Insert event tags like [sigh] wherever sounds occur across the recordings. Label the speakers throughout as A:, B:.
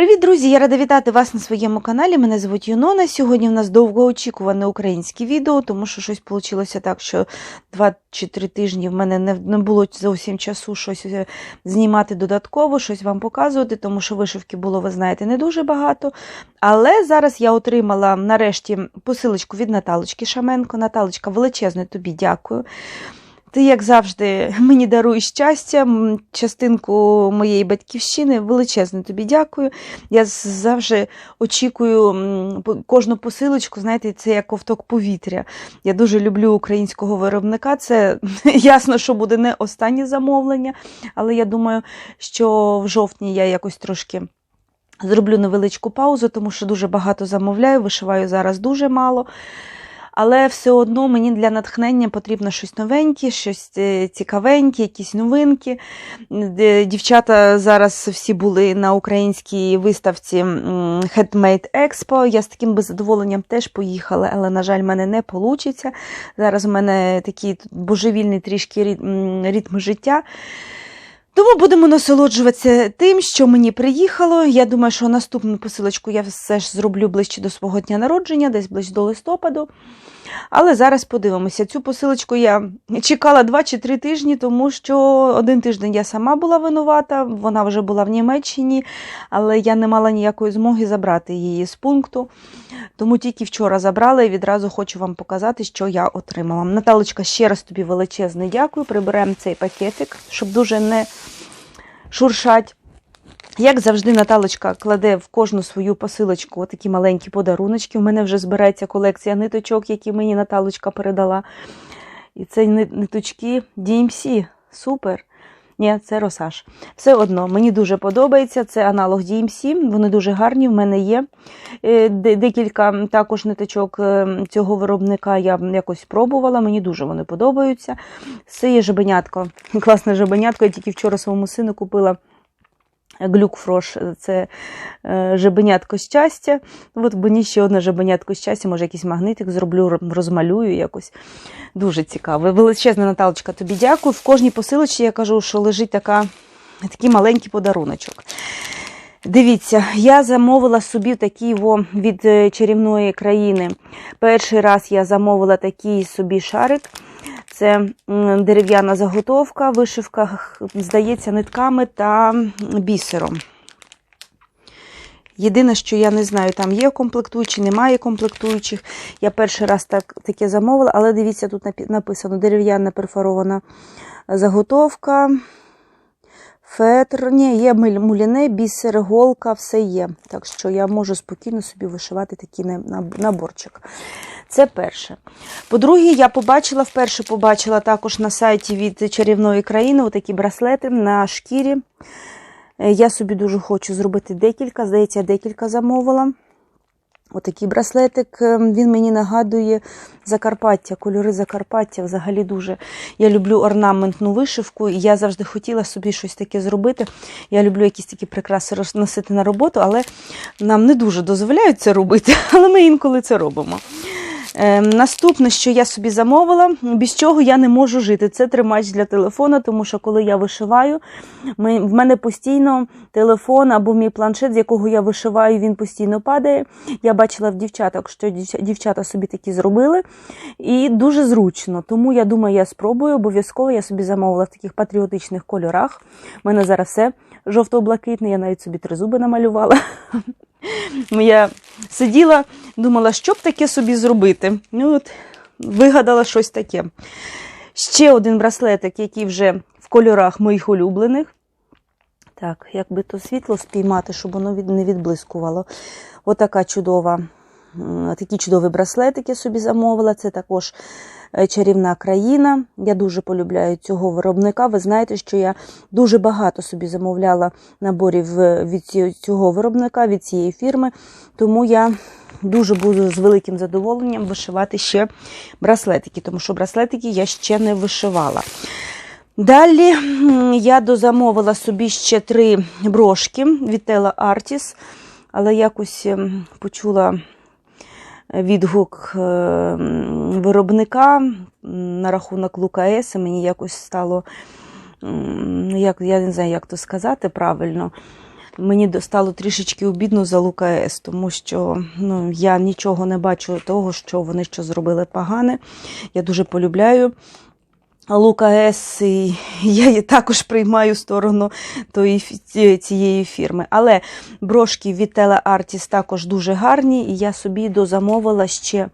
A: Привіт, друзі! Я рада вітати вас на своєму каналі. Мене звуть Юнона. Сьогодні в нас довгоочікуване українське відео, тому що щось вийшло так, що 2 чи 3 тижні в мене не, було зовсім часу щось е, знімати додатково, щось вам показувати, тому що вишивки було, ви знаєте, не дуже багато. Але зараз я отримала нарешті посилочку від Наталочки Шаменко. Наталочка, величезне тобі дякую. Ти, як завжди, [laughs] мені даруєш щастя, частинку моєї батьківщини. Величезне тобі дякую. Я завжди очікую кожну посилочку, знаєте, це як ковток повітря. Я дуже люблю українського виробника. Це [laughs] ясно, що буде не останнє замовлення, але я думаю, що в жовтні я якось трошки. Зроблю невеличку паузу, тому що дуже багато замовляю, вишиваю зараз дуже мало. Але все одно мені для натхнення потрібно щось новеньке, щось е, цікавеньке, якісь новинки. Дівчата зараз всі були на українській виставці м, Handmade Expo. Я з таким би задоволенням теж поїхала, але, на жаль, в мене не вийде. Зараз в мене такий божевільний трішки рит- ритм життя. Тому будемо насолоджуватися тим, що мені приїхало. Я думаю, що наступну посилочку я все ж зроблю ближче до свого дня народження, десь ближче до листопаду. Але зараз подивимося. Цю посилочку я чекала 2 чи 3 тижні, тому що один тиждень я сама була винувата, вона вже була в Німеччині, але я не мала ніякої змоги забрати її з пункту. Тому тільки вчора забрала і відразу хочу вам показати, що я отримала. Наталочка, ще раз тобі величезне дякую. Приберемо цей пакетик, щоб дуже не шуршать. Як завжди, Наталочка кладе в кожну свою посилочку такі маленькі подаруночки. У мене вже збирається колекція ниточок, які мені Наталочка передала. І це ниточки DMC. Супер. Ні, це Росаж. Все одно, мені дуже подобається. Це аналог DMC, вони дуже гарні. В мене є Е, декілька також ниточок е, цього виробника я якось пробувала. Мені дуже вони подобаються. Це є жабенятко. [laughs] Класне жабенятко. Я тільки вчора своєму сину купила. Глюкфрош це е, жабенятко щастя. От мені ще одне жабенятко щастя, може якийсь магнитик зроблю, розмалюю якось. Дуже цікаво. Величезна Наталочка, тобі дякую. В кожній посилочці я кажу, що лежить така, такий маленький подаруночок. Дивіться, я замовила собі такий во від е, чарівної країни. Перший раз я замовила такий собі шарик. Це дерев'яна заготовка, вишивка, здається, нитками та бісером. Єдине, що я не знаю, там є комплектуючі, немає комплектуючих. Я перший раз так, таке замовила, але дивіться, тут написано дерев'яна перфорована заготовка. Фетр, ні, є муліне, бісер, голка, все є. Так що я можу спокійно собі вишивати такий на- на- наборчик. Це перше. По-друге, я побачила, вперше побачила також на сайті від чарівної країни отакі браслети на шкірі. Е, Я собі дуже хочу зробити декілька, здається, декілька замовила. Отакий браслетик, е, він мені нагадує Закарпаття, кольори Закарпаття взагалі дуже. Я люблю орнаментну вишивку, і я завжди хотіла собі щось таке зробити. Я люблю якісь такі прикраси розносити на роботу, але нам не дуже дозволяють це робити, [laughs] але ми інколи це робимо. Е, наступне, що я собі замовила, без чого я не можу жити, це тримач для телефона, тому що коли я вишиваю, в мене постійно телефон або мій планшет, з якого я вишиваю, він постійно падає. Я бачила в дівчаток, що дівчата собі такі зробили, і дуже зручно. Тому я думаю, я спробую. Обов'язково я собі замовила в таких патріотичних кольорах. У мене зараз все жовто-блакитне, я навіть собі тризуби намалювала. [laughs] Я сиділа, думала, що б таке собі зробити. Ну от вигадала щось таке. Ще один браслетик, який вже в кольорах моїх улюблених. Так, як би то світло спіймати, щоб воно не відблискувало. Отака чудова, м, такий чудовий браслетик я собі замовила. Це також е, чарівна країна. Я дуже полюбляю цього виробника. Ви знаєте, що я дуже багато собі замовляла наборів е, від цього виробника, від цієї фірми. Тому я дуже буду з великим задоволенням вишивати ще браслетики, тому що браслетики я ще не вишивала. Далі я дозамовила собі ще три брошки від Tela Artis, але якось ем, почула відгук е, виробника на рахунок Лука С, мені якось стало, як, я не знаю, як то сказати правильно. мені стало трішечки обідно за Лука С, тому що ну, я нічого не бачу того, що вони що зробили погане. Я дуже полюбляю. Лука С, і я її також приймаю сторону тої, цієї фірми. Але брошки від Tele Artis також дуже гарні, і я собі дозамовила ще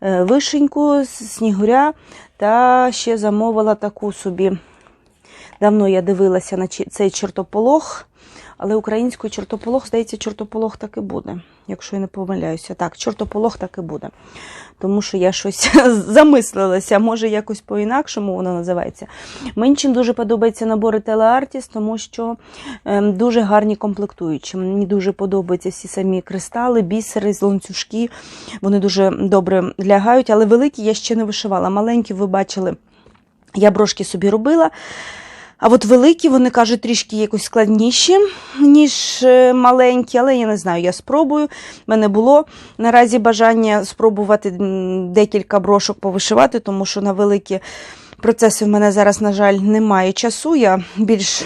A: е, вишеньку з снігуря та ще замовила таку собі. Давно я дивилася на цей чортополох, але українською чортополох, здається, чортополох так і буде, якщо я не помиляюся. Так, чортополох так і буде. Тому що я щось [laughs] замислилася, може якось по-інакшому воно називається. Мені чим дуже подобаються набори Телеартіс, тому що ем, дуже гарні комплектуючі. Мені дуже подобаються всі самі кристали, бісери, ланцюжки. Вони дуже добре лягають, але великі я ще не вишивала. Маленькі ви бачили, я брошки собі робила. А от великі, вони кажуть, трішки якось складніші, ніж е, маленькі, але я не знаю, я спробую. У мене було наразі бажання спробувати декілька брошок повишивати, тому що на великі процеси в мене зараз, на жаль, немає часу. Я більш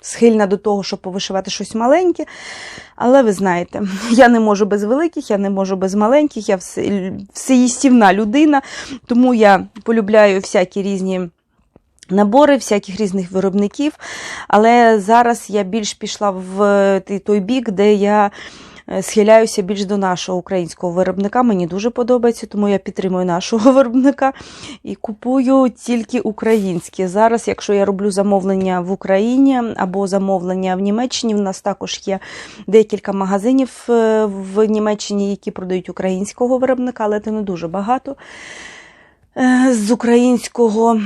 A: схильна до того, щоб повишивати щось маленьке. Але ви знаєте, [laughs] я не можу без великих, я не можу без маленьких, я все- всеїстівна людина, тому я полюбляю всякі різні набори всяких різних виробників. Але зараз я більш пішла в той- той бік, де я е, схиляюся більш до нашого українського виробника. Мені дуже подобається, тому я підтримую нашого [laughs] виробника і купую тільки українські. Зараз, якщо я роблю замовлення в Україні або замовлення в Німеччині, в нас також є декілька магазинів е, в Німеччині, які продають українського виробника, але це не дуже багато. Е, З українського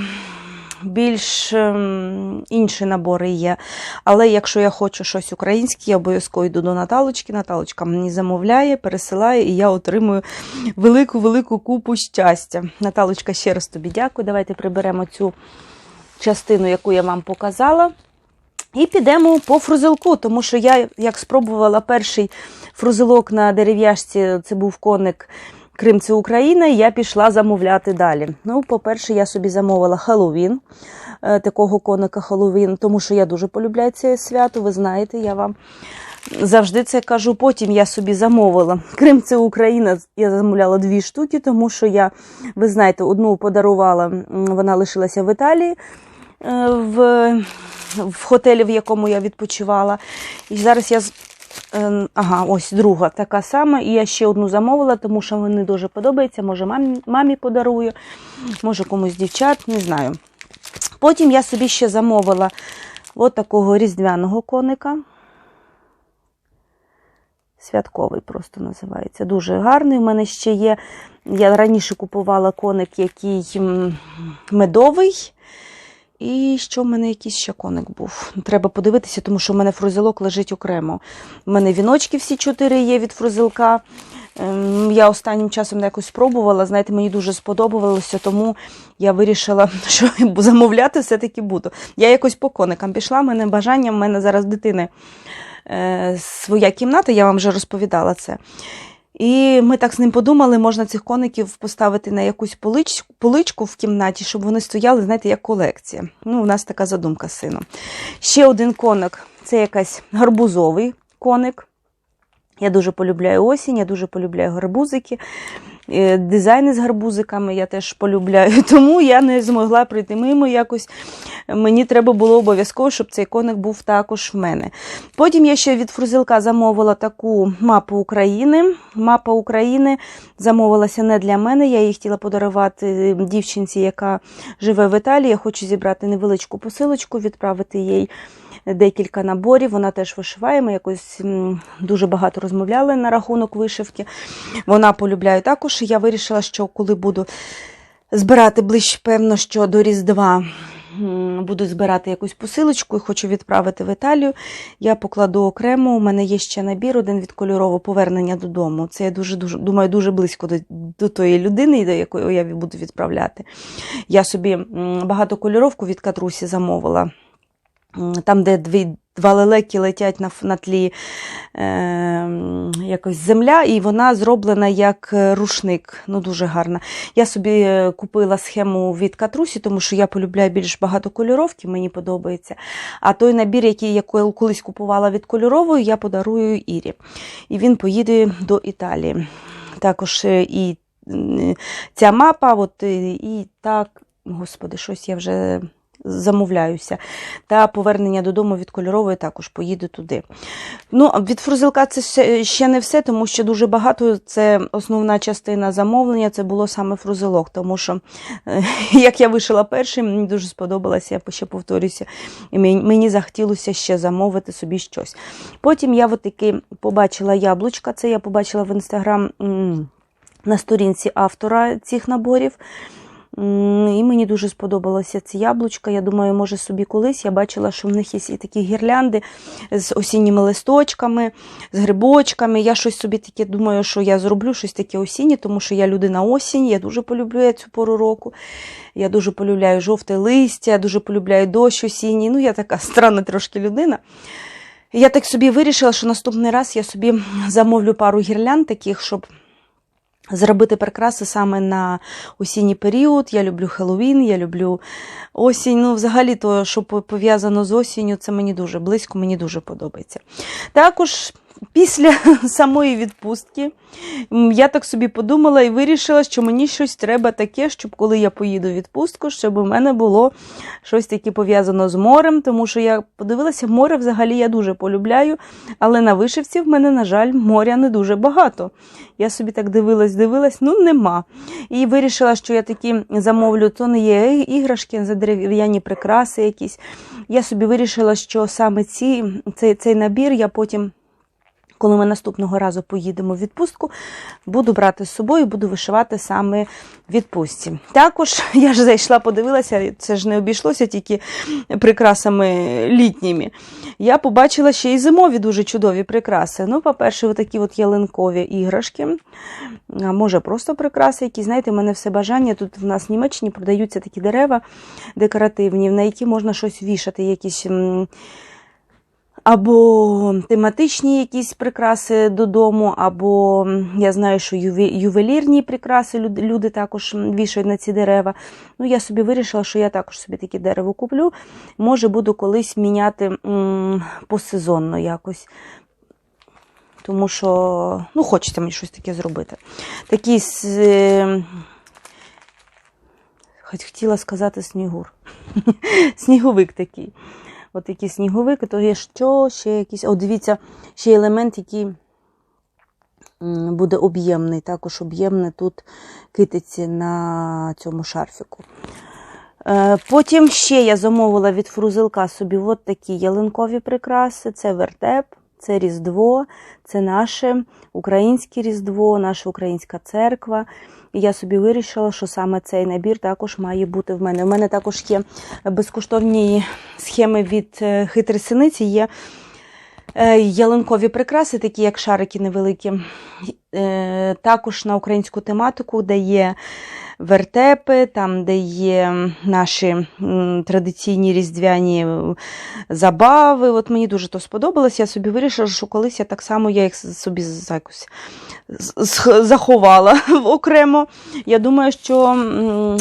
A: більш ем, інші набори є. Але якщо я хочу щось українське, я обов'язково йду до Наталочки. Наталочка мені замовляє, пересилає, і я отримую велику-велику купу щастя. Наталочка, ще раз тобі дякую. Давайте приберемо цю частину, яку я вам показала. І підемо по фрузелку, тому що я, як спробувала перший фрузелок на дерев'яшці, це був коник Крим, це Україна, і я пішла замовляти далі. Ну, по-перше, я собі замовила Хеллоуін, е, такого коника Хеллоуін, тому що я дуже полюбляю це свято, ви знаєте, я вам завжди це кажу. Потім я собі замовила Крим, це Україна. Я замовляла дві штуки, тому що я, ви знаєте, одну подарувала, вона лишилася в Італії. е, В, в готелі, в якому я відпочивала. І зараз я Ага, ось друга така сама. І я ще одну замовила, тому що мені дуже подобається. Може, мамі, мамі подарую, може комусь дівчат, не знаю. Потім я собі ще замовила от такого різдвяного коника. Святковий просто називається. Дуже гарний. У мене ще є. Я раніше купувала коник, який медовий. І що в мене якийсь ще коник був. Треба подивитися, тому що в мене фрузелок лежить окремо. У мене віночки всі чотири є від фрузелка. Ем, Я останнім часом якось спробувала, знаєте, мені дуже сподобалося, тому я вирішила, [laughs] що замовляти все-таки буду. Я якось по коникам пішла, в мене бажання, в мене зараз дитини е, своя кімната, я вам вже розповідала це. І ми так з ним подумали, можна цих коників поставити на якусь полич, поличку в кімнаті, щоб вони стояли, знаєте, як колекція. Ну, у нас така задумка з сином. Ще один коник це якась гарбузовий коник. Я дуже полюбляю осінь, я дуже полюбляю гарбузики. Е, Дизайни з гарбузиками я теж полюбляю, [laughs] тому я не змогла прийти мимо якось. Мені треба було обов'язково, щоб цей коник був також в мене. Потім я ще від фрузилка замовила таку мапу України. Мапа України замовилася не для мене. Я її хотіла подарувати дівчинці, яка живе в Італії. Я хочу зібрати невеличку посилочку, відправити їй декілька наборів. Вона теж вишиває. Ми якось дуже багато розмовляли на рахунок вишивки. Вона полюбляє також. Я вирішила, що коли буду збирати ближче, певно, що до Різдва. Буду збирати якусь посилочку і хочу відправити в Італію. Я покладу окремо. У мене є ще набір, один від кольорового повернення додому. Це я дуже, дуже думаю, дуже близько до, до тої людини, до якої я буду відправляти. Я собі м, багатокольоровку від катрусі замовила. Там, де дві, два лелеки летять на, на тлі е, якось земля, і вона зроблена як е, рушник. Ну, дуже гарна. Я собі е, купила схему від Катрусі, тому що я полюбляю більш багатокольоровки, мені подобається. А той набір, який я колись купувала від кольорової, я подарую Ірі. І він поїде до Італії. Також е, і ця мапа, от, і так, господи, щось я вже замовляюся. Та повернення додому від кольорової також поїду туди. Ну, від фрузелка це ще- не все, тому що дуже багато це основна частина замовлення, це було саме фрузелок, тому що е, [laughs] як я вишила перший, мені дуже сподобалося, я ще повторюся, і мені захотілося ще замовити собі щось. Потім я от таки побачила яблучка, це я побачила в інстаграм на сторінці автора цих наборів. І мені дуже сподобалося ці яблучка. Я думаю, може собі колись. Я бачила, що в них є і такі гірлянди з осінніми листочками, з грибочками. Я щось собі таке думаю, що я зроблю щось таке осіннє, тому що я людина осінь, я дуже полюблюю цю пору року. Я дуже полюбляю жовте листя, дуже полюбляю дощ осінній. Ну, я така странна трошки людина. Я так собі вирішила, що наступний раз я собі замовлю пару гірлянд таких, щоб зробити прикраси саме на осінній період. Я люблю Хеллоуін, я люблю осінь. Ну, взагалі, то, що пов'язано з осінню, це мені дуже близько, мені дуже подобається. Також після [laughs] самої відпустки я так собі подумала і вирішила, що мені щось треба таке, щоб коли я поїду в відпустку, щоб у мене було щось таке пов'язано з морем, тому що я подивилася, море взагалі я дуже полюбляю, але на вишивці в мене, на жаль, моря не дуже багато. Я собі так дивилась, дивилась, ну нема. І вирішила, що я такі замовлю, то не є іграшки, за дерев'яні прикраси якісь. Я собі вирішила, що саме ці, цей, цей набір я потім. Коли ми наступного разу поїдемо в відпустку, буду брати з собою, буду вишивати саме в відпустці. Також [laughs] я ж зайшла, подивилася, це ж не обійшлося тільки прикрасами літніми. Я побачила ще й зимові дуже чудові прикраси. Ну, по-перше, отакі от ялинкові іграшки. А може, просто прикраси, які, знаєте, в мене все бажання. Тут в нас в Німеччині продаються такі дерева декоративні, на які можна щось вішати, якісь. Або тематичні якісь прикраси додому, або я знаю, що ювелірні прикраси люди, також вішають на ці дерева. Ну, я собі вирішила, що я також собі таке дерево куплю. Може, буду колись міняти посезонно якось. Тому що ну, хочеться мені щось таке зробити. Такі с- е, хоч хотіла сказати снігур. [laughs] Сніговик такий. От такий сніговики, то є що, ще якісь, О, дивіться, ще елемент, який буде об'ємний. Також об'ємне тут китиці на цьому шарфіку. Е, Потім ще я замовила від фрузилка собі от такі ялинкові прикраси. Це вертеп, це Різдво, це наше українське Різдво, наша українська церква. І я собі вирішила, що саме цей набір також має бути в мене. У мене також є безкоштовні схеми від е, хитрі синиці. Є е, ялинкові прикраси, такі як шарики невеликі. Е, Також на українську тематику, де є вертепи, там, де є наші традиційні різдвяні забави. От мені дуже то сподобалось. Я собі вирішила, що колись я так само я їх собі заховала [laughs] окремо. Я думаю, що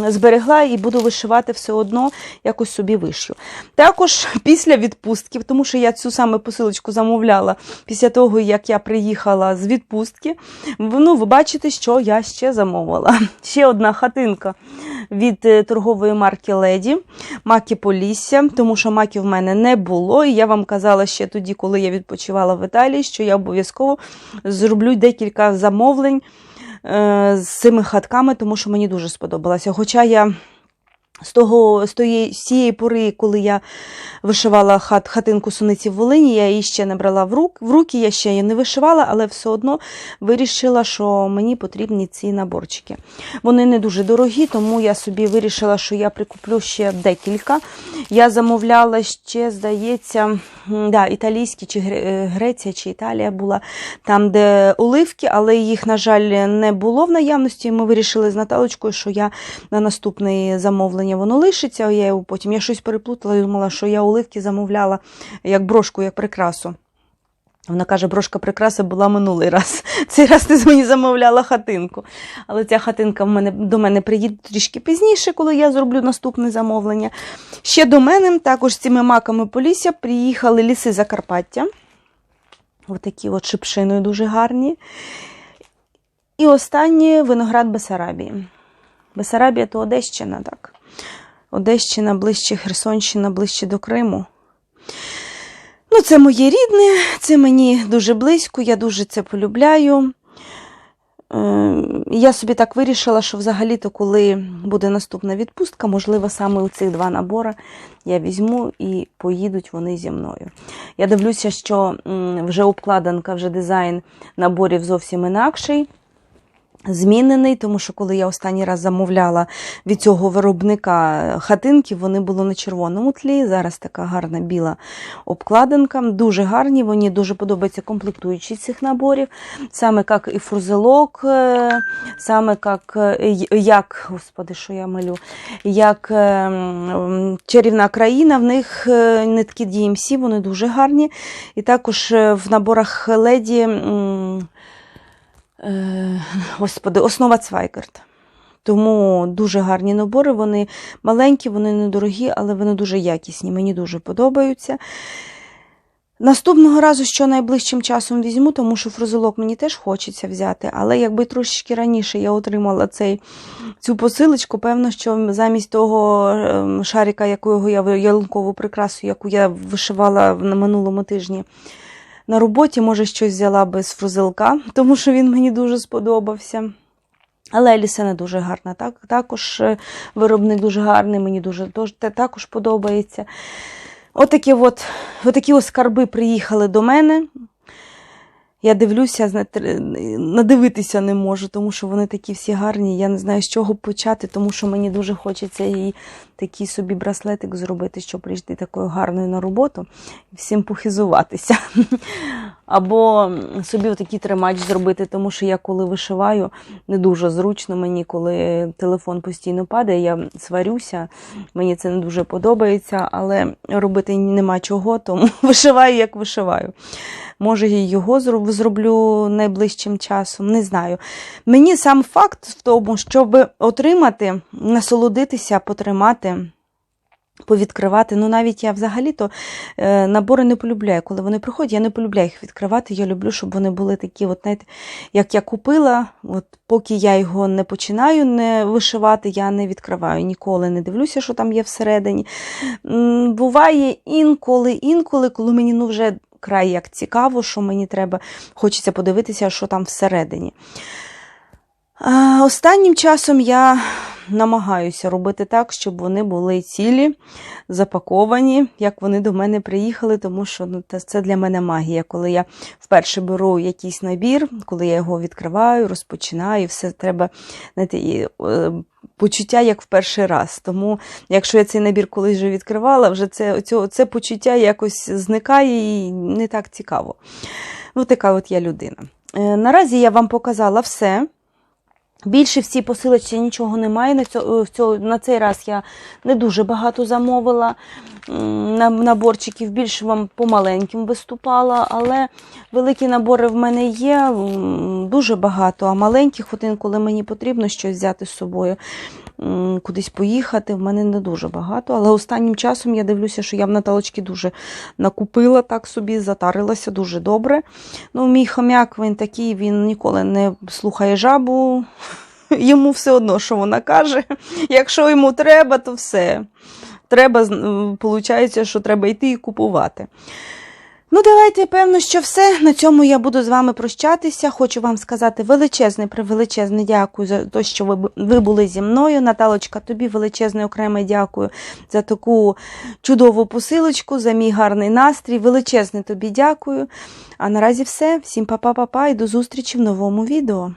A: зберегла і буду вишивати все одно, якось собі вишью. Також [laughs] після відпустки, тому що я цю саме посилочку замовляла після того, як я приїхала з відпустки. Ну, ви бачите, що я ще замовила. [laughs] Ще одна хатинка від е, торгової марки Леді, маки Полісся, тому що маків в мене не було. І я вам казала ще тоді, коли я відпочивала в Італії, що я обов'язково зроблю декілька замовлень е, з цими хатками, тому що мені дуже сподобалося. Хоча я з того з тої з цієї пори, коли я вишивала хат, хатинку суниці в Волині, я її ще не брала в, рук, в руки, я ще її не вишивала, але все одно вирішила, що мені потрібні ці наборчики. Вони не дуже дорогі, тому я собі вирішила, що я прикуплю ще декілька. Я замовляла ще, здається, да, італійські чи е, Греція чи Італія була там, де оливки, але їх, на жаль, не було в наявності. Ми вирішили з Наталочкою, що я на наступне замовлення замовлення воно лишиться. Я його потім я щось переплутала і думала, що я оливки замовляла як брошку, як прикрасу. Вона каже, брошка прикраси була минулий раз. [laughs] Цей раз ти мені замовляла хатинку. Але ця хатинка в мене, до мене приїде трішки пізніше, коли я зроблю наступне замовлення. Ще до мене також з цими маками Полісся приїхали ліси Закарпаття. Отакі от шипшиною дуже гарні. І останнє виноград Бесарабії. Бесарабія то Одещина, так. Одещина ближче Херсонщина, ближче до Криму. Ну, це моє рідне, це мені дуже близько, я дуже це полюбляю. Е, Я собі так вирішила, що взагалі-то, коли буде наступна відпустка, можливо, саме у цих два набори я візьму і поїдуть вони зі мною. Я дивлюся, що вже обкладинка, вже дизайн наборів зовсім інакший. Змінений, тому що коли я останній раз замовляла від цього виробника хатинки, вони були на червоному тлі. Зараз така гарна біла обкладинка. Дуже гарні, мені дуже подобаються комплектуючі цих наборів. Саме як і фрузелок, е, саме як, е, як господи, що я малю, як е, чарівна країна, в них е, нитки DMC, вони дуже гарні. І також в наборах леді. Е, Господи, основа Цвайкерт. Тому дуже гарні набори, вони маленькі, вони недорогі, але вони дуже якісні. Мені дуже подобаються. Наступного разу, що найближчим часом візьму, тому що фрузелок мені теж хочеться взяти, але якби трошечки раніше я отримала цей, цю посилочку, певно, що замість того ем, шарика, якого я ялинкову прикрасу, яку я вишивала на минулому тижні, на роботі, може, щось взяла би з фрузилка, [laughs] тому що він мені дуже сподобався. Але Елісена дуже гарна. Так, також е, виробник дуже гарний, мені дуже також подобається. Отакі от, от, от скарби приїхали до мене. Я дивлюся, надивитися не можу, тому що вони такі всі гарні. Я не знаю, з чого почати, тому що мені дуже хочеться і такий собі браслетик зробити, щоб прийти такою гарною на роботу і всім похизуватися. [laughs] Або собі такий тримач зробити, тому що я коли вишиваю, не дуже зручно мені, коли телефон постійно падає, я сварюся, мені це не дуже подобається, але робити нема чого, тому [laughs] вишиваю, як вишиваю. Може, і його зроблю найближчим часом, не знаю. Мені сам факт в тому, щоб отримати, насолодитися, потримати. Повідкривати. Ну, навіть я взагалі-то е, набори не полюбляю. Коли вони приходять, я не полюбляю їх відкривати. Я люблю, щоб вони були такі, от, знаєте, як я купила, от, поки я його не починаю не вишивати, я не відкриваю. Ніколи не дивлюся, що там є всередині. Буває інколи, інколи, коли мені ну, вже край як цікаво, що мені треба, хочеться подивитися, що там всередині. Останнім часом я намагаюся робити так, щоб вони були цілі, запаковані, як вони до мене приїхали, тому що ну, це для мене магія. Коли я вперше беру якийсь набір, коли я його відкриваю, розпочинаю, все треба знаєте, е, почуття як в перший раз. Тому, якщо я цей набір колись вже відкривала, вже це, це, це почуття якось зникає і не так цікаво. Ну, така от я людина. Е, Наразі я вам показала все. Більше всі посилочці нічого немає. На, цьо, цьо, на цей раз я не дуже багато замовила на- наборчиків, більше вам по маленьким виступала, але великі набори в мене є дуже багато, а маленьких, от інколи мені потрібно щось взяти з собою, кудись поїхати, в мене не дуже багато. Але останнім часом я дивлюся, що я в Наталочки дуже накупила так собі, затарилася дуже добре. Ну, мій хомяк, він такий, він ніколи не слухає жабу. [laughs] Йому все одно, що вона каже. Якщо йому треба, то все. Треба, виходить, що треба йти і купувати. Ну, давайте, певно, що все. На цьому я буду з вами прощатися. Хочу вам сказати величезне, превеличезне дякую за те, що ви, ви були зі мною. Наталочка, тобі величезне окреме дякую за таку чудову посилочку, за мій гарний настрій. Величезне тобі дякую. А наразі все. Всім па-па-па-па і до зустрічі в новому відео.